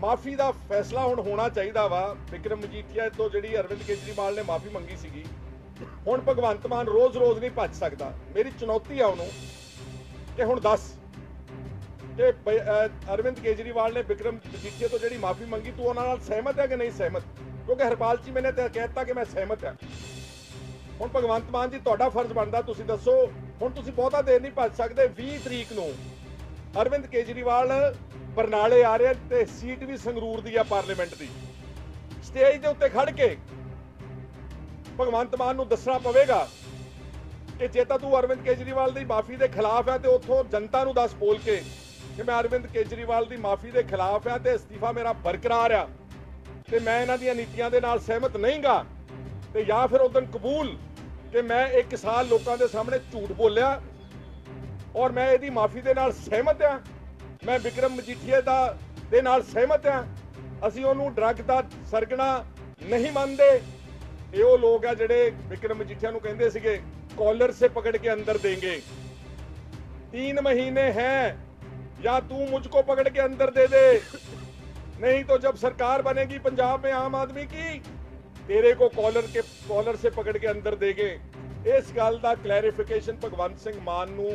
ਮਾਫੀ ਦਾ ਫੈਸਲਾ ਹੁਣ ਹੋਣਾ ਚਾਹੀਦਾ ਵਾ। ਵਿਕਰਮ ਮਜੀਠੀਆ ਤੋਂ ਜਿਹੜੀ ਅਰਵਿੰਦ ਕੇਜਰੀਵਾਲ ਨੇ ਮਾਫੀ ਮੰਗੀ ਸੀਗੀ, ਹੁਣ ਭਗਵੰਤ ਮਾਨ ਰੋਜ਼-ਰੋਜ਼ ਨਹੀਂ ਭੱਜ ਸਕਦਾ। ਮੇਰੀ ਚੁਣੌਤੀ ਆ ਉਹਨੂੰ। ਕਿ ਹੁਣ ਦੱਸ, ਕਿ ਬ- ਅਰਵਿੰਦ ਕੇਜਰੀਵਾਲ ਨੇ ਵਿਕਰਮ ਮਜੀਠੀਆ ਤੋਂ ਜਿਹੜੀ ਮਾਫੀ ਮੰਗੀ, ਤੂੰ ਉਹਨਾਂ ਨਾਲ ਸਹਿਮਤ ਹੈ ਕਿ ਨਹੀਂ ਸਹਿਮਤ? ਕਿਉਂਕਿ ਹਰਪਾਲ ਜੀ ਮੈਨੇ ਤਾਂ ਕਹਿਤਾ ਕਿ ਮੈਂ ਸਹਿਮਤ ਹਾਂ। ਹੁਣ ਭਗਵੰਤ ਮਾਨ ਜੀ, ਤੁਹਾਡਾ ਫਰਜ਼ ਬਣਦਾ, ਤੁਸੀਂ ਦੱਸੋ, ਹੁਣ ਤੁਸੀਂ ਬਹੁਤਾ ਦੇਰ ਨਹੀਂ ਭੱਜ ਸਕਦੇ 20 ਤਰੀਕ ਨੂੰ। ਅਰਵਿੰਦ ਕੇਜਰੀਵਾਲ ਬਰਨਾਲੇ ਆ ਰਿਹਾ ਤੇ ਸੀਟ ਵੀ ਸੰਗਰੂਰ ਦੀ ਆ ਪਾਰਲੀਮੈਂਟ ਦੀ। ਸਟੇਜ ਦੇ ਉੱਤੇ ਖੜ ਕੇ ਭਗਵੰਤ ਮਾਨ ਨੂੰ ਦੱਸਣਾ ਪਵੇਗਾ ਕਿ ਜੇ ਤਾਂ ਤੂੰ ਅਰਵਿੰਦ ਕੇਜਰੀਵਾਲ ਦੀ ਮਾਫੀ ਦੇ ਖਿਲਾਫ ਹੈ ਤੇ ਉੱਥੋਂ ਜਨਤਾ ਨੂੰ ਦੱਸ ਬੋਲ ਕੇ ਕਿ ਮੈਂ ਅਰਵਿੰਦ ਕੇਜਰੀਵਾਲ ਦੀ ਮਾਫੀ ਦੇ ਖਿਲਾਫ ਹੈ ਤੇ ਅਸਤੀਫਾ ਮੇਰਾ ਬਰਕਰਾਰ ਆ ਤੇ ਮੈਂ ਇਹਨਾਂ ਦੀਆਂ ਨੀਤੀਆਂ ਦੇ ਨਾਲ ਸਹਿਮਤ ਨਹੀਂਗਾ ਤੇ ਜਾਂ ਫਿਰ ਉਦੋਂ ਕਬੂਲ ਕਿ ਮੈਂ ਇੱਕ ਸਾਲ ਲੋਕਾਂ ਦੇ ਸਾਹਮਣੇ ਝੂਠ ਬੋਲਿਆ ਔਰ ਮੈਂ ਇਹਦੀ ਮਾਫੀ ਦੇ ਨਾਲ ਸਹਿਮਤ ਹਾਂ ਮੈਂ ਵਿਕਰਮ ਮਜੀਠੀਆ ਦਾ ਦੇ ਨਾਲ ਸਹਿਮਤ ਹਾਂ ਅਸੀਂ ਉਹਨੂੰ ਡਰੱਗ ਦਾ ਸਰਗਣਾ ਨਹੀਂ ਮੰਨਦੇ ਇਹ ਉਹ ਲੋਕ ਆ ਜਿਹੜੇ ਵਿਕਰਮ ਮਜੀਠੀਆ ਨੂੰ ਕਹਿੰਦੇ ਸੀਗੇ कॉलर से पकड़ के अंदर देंगे तीन महीने हैं या तू मुझको पकड़ के अंदर दे दे नहीं तो जब सरकार बनेगी पंजाब में आम आदमी की तेरे को कॉलर के कॉलर से पकड़ के अंदर देंगे ਇਸ ਗੱਲ ਦਾ ਕਲੈਰੀਫਿਕੇਸ਼ਨ ਭਗਵੰਤ ਸਿੰਘ ਮਾਨ ਨੂੰ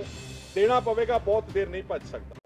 ਦੇਣਾ ਪਵੇਗਾ ਬਹੁਤ ਦੇਰ ਨਹੀਂ ਭੱਜ ਸਕਦਾ।